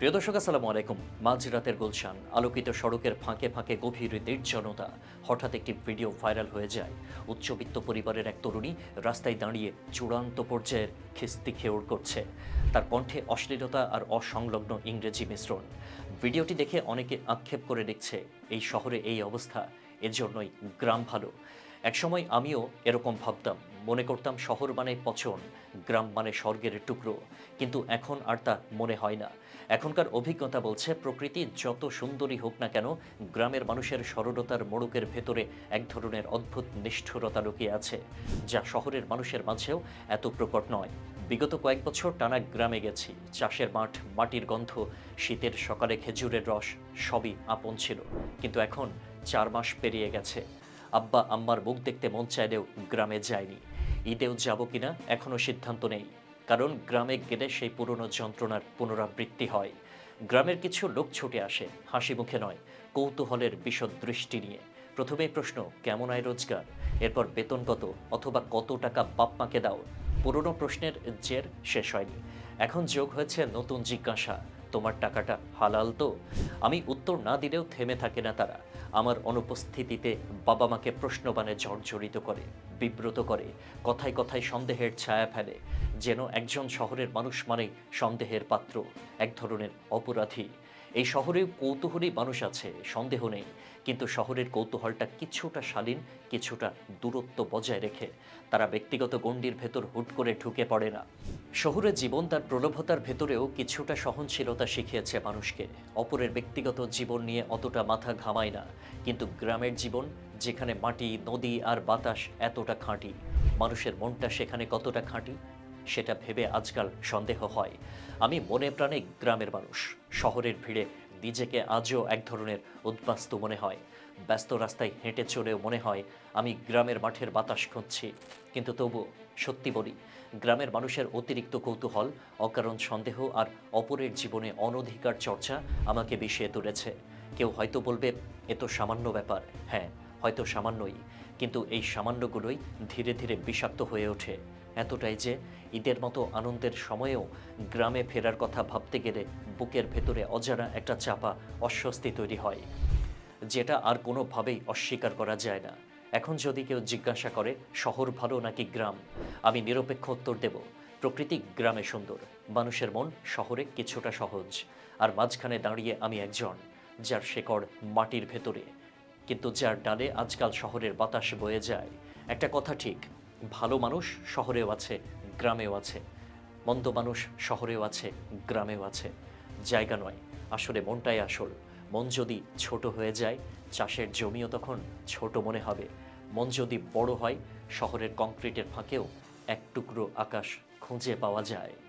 প্রিয় দর্শক, আসসালামু আলাইকুম। মাঝরাতের গুলশান, আলোকিত সড়কের ফাঁকে ফাঁকে গভীর নির্জনতা হঠাৎ একটি ভিডিও ভাইরাল হয়ে যায়। উচ্চবিত্ত পরিবারের এক তরুণী রাস্তায় দাঁড়িয়ে চূড়ান্ত পর্যায়ের খিস্তি খেউড় করছে। তার কণ্ঠে অশ্লীলতা আর অসংলগ্ন ইংরেজি মিশ্রণ। ভিডিওটি দেখে অনেকে আক্ষেপ করে দেখছে, এই শহরে এই অবস্থা, এজন্যই গ্রাম ভালো। একসময় আমিও এরকম ভাবতাম। মনে করতাম শহর মানে পচন, গ্রাম মানে স্বর্গের টুকরো, কিন্তু এখন আর তা মনে হয় না। এখনকার অভিজ্ঞতা বলছে, প্রকৃতি যত সুন্দরী হোক না কেন, গ্রামের মানুষের সরলতার মোড়কের ভেতরে এক ধরনের অদ্ভুত নিষ্ঠুরতা লুকিয়ে আছে, যা শহরের মানুষের মাঝেও এত প্রকট নয়। বিগত কয়েক বছর টানা গ্রামে গেছি, চাষের মাঠ, মাটির গন্ধ, শীতের সকালে খেজুরের রস, সবই আপন ছিল, কিন্তু এখন চার মাস পেরিয়ে গেছে। আব্বা, আম্মার মুখ দেখতে মন চাইলেও গ্রামে যায়নি। ঈদেও যাব কিনা এখনও সিদ্ধান্ত নেই। কারণ গ্রামে গেলে সেই পুরনো যন্ত্রণার পুনরাবৃত্তি হয়। গ্রামের কিছু লোক ছুটে আসে, হাসি মুখে নয়, কৌতূহলের বিশদ দৃষ্টি নিয়ে। প্রথমেই প্রশ্ন, কেমন আয় রোজগার? এরপর বেতন কত? অথবা কত টাকা বাপ মাকে দাও? পুরনো প্রশ্নের জের শেষ হয়নি। এখন যোগ হয়েছে নতুন জিজ্ঞাসা। তোমার টাকাটা হালাল তো? আমি উত্তর না দিলেও থেমে থাকে না তারা। আমার অনুপস্থিতিতে বাবা মাকে প্রশ্নবাণে জর্জরিত করে, বিব্রত করে, কথায় কথায় সন্দেহের ছায়া ফেলে, যেন একজন শহরের মানুষ মানেই সন্দেহের পাত্র, এক ধরনের অপরাধী। এই শহরেও কৌতূহলী মানুষ আছে, সন্দেহ নেই। কিন্তু শহরের কৌতূহলটা কিছুটা শালীন, কিছুটা দূরত্ব বজায় রেখে তারা ব্যক্তিগত গণ্ডির ভেতর হুট করে ঢুকে পড়ে না। শহুরে জীবন তার প্রলোভতার ভেতরেও কিছুটা সহনশীলতা শিখিয়েছে মানুষকে। অপরের ব্যক্তিগত জীবন নিয়ে অতটা মাথা ঘামায় না। কিন্তু গ্রামের জীবন, যেখানে মাটি, নদী আর বাতাস এতটা খাঁটি, মানুষের মনটা সেখানে কতটা খাঁটি সেটা ভেবে আজকাল সন্দেহ হয়। আমি মনে প্রাণে গ্রামের মানুষ। শহরের ভিড়ে নিজেকে আজও এক ধরনের উদ্বাস্তু মনে হয়। ব্যস্ত রাস্তায় হেঁটে চলেও মনে হয়, আমি গ্রামের মাঠের বাতাস খুঁজছি। কিন্তু তবু সত্যি বলি, গ্রামের মানুষের অতিরিক্ত কৌতূহল, অকারণ সন্দেহ আর অপরের জীবনে অনধিকার চর্চা আমাকে বিষিয়ে তুলেছে। কেউ হয়তো বলবে, এ তো সামান্য ব্যাপার। হ্যাঁ হয়তো সামান্যই। কিন্তু এই সামান্যগুলোই ধীরে ধীরে বিষাক্ত হয়ে ওঠে। এতটাই যে ঈদের মতো আনন্দের সময়েও গ্রামে ফেরার কথা ভাবতে গেলে বুকের ভেতরে অজানা একটা চাপা অস্বস্তি তৈরি হয়, যেটা আর কোনোভাবেই অস্বীকার করা যায় না। এখন যদি কেউ জিজ্ঞাসা করে, শহর ভালো নাকি গ্রাম? আমি নিরপেক্ষ উত্তর দেব, প্রকৃতি গ্রামে সুন্দর। মানুষের মন শহরে কিছুটা সহজ। আর মাঝখানে দাঁড়িয়ে আমি একজন, যার শেকড় মাটির ভেতরে। কিন্তু যার ডালে আজকাল শহরের বাতাস বয়ে যায়। একটা কথা ঠিক ভালো মানুষ শহরেও আছে, গ্রামেও আছে। মন্দ মানুষ শহরেও আছে, গ্রামেও আছে। জায়গা নয়, আসলে মনটাই আসল। মন যদি ছোট হয়ে যায়, চাষের জমিও তখন ছোট মনে হবে। মন যদি বড় হয়, শহরের কংক্রিটের ফাঁকেও এক টুকরো আকাশ খুঁজে পাওয়া যায়।